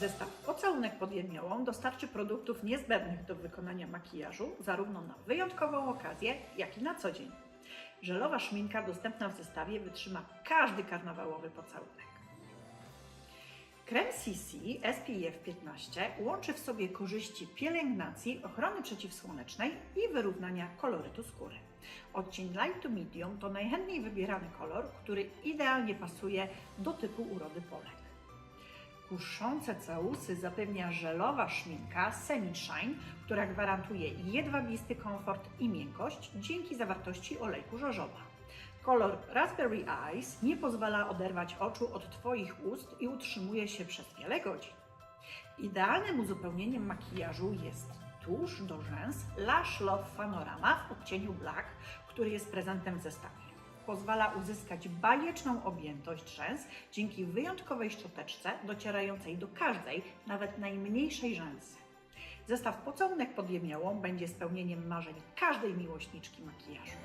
Zestaw pocałunek pod jemiołą dostarczy produktów niezbędnych do wykonania makijażu zarówno na wyjątkową okazję, jak i na co dzień. Żelowa szminka dostępna w zestawie wytrzyma każdy karnawałowy pocałunek. Krem CC SPF 15 łączy w sobie korzyści pielęgnacji, ochrony przeciwsłonecznej i wyrównania kolorytu skóry. Odcień light to medium to najchętniej wybierany kolor, który idealnie pasuje do typu urody Polek. Kuszące całusy zapewnia żelowa szminka Semi Shine, która gwarantuje jedwabisty komfort i miękkość dzięki zawartości olejku żożowa. Kolor Raspberry Eyes nie pozwala oderwać oczu od Twoich ust i utrzymuje się przez wiele godzin. Idealnym uzupełnieniem makijażu jest tusz do rzęs Lash Love Panorama w odcieniu Black, który jest prezentem w zestawie. Pozwala uzyskać bajeczną objętość rzęs dzięki wyjątkowej szczoteczce docierającej do każdej, nawet najmniejszej rzęsy. Zestaw pocałunek pod jemiołą będzie spełnieniem marzeń każdej miłośniczki makijażu.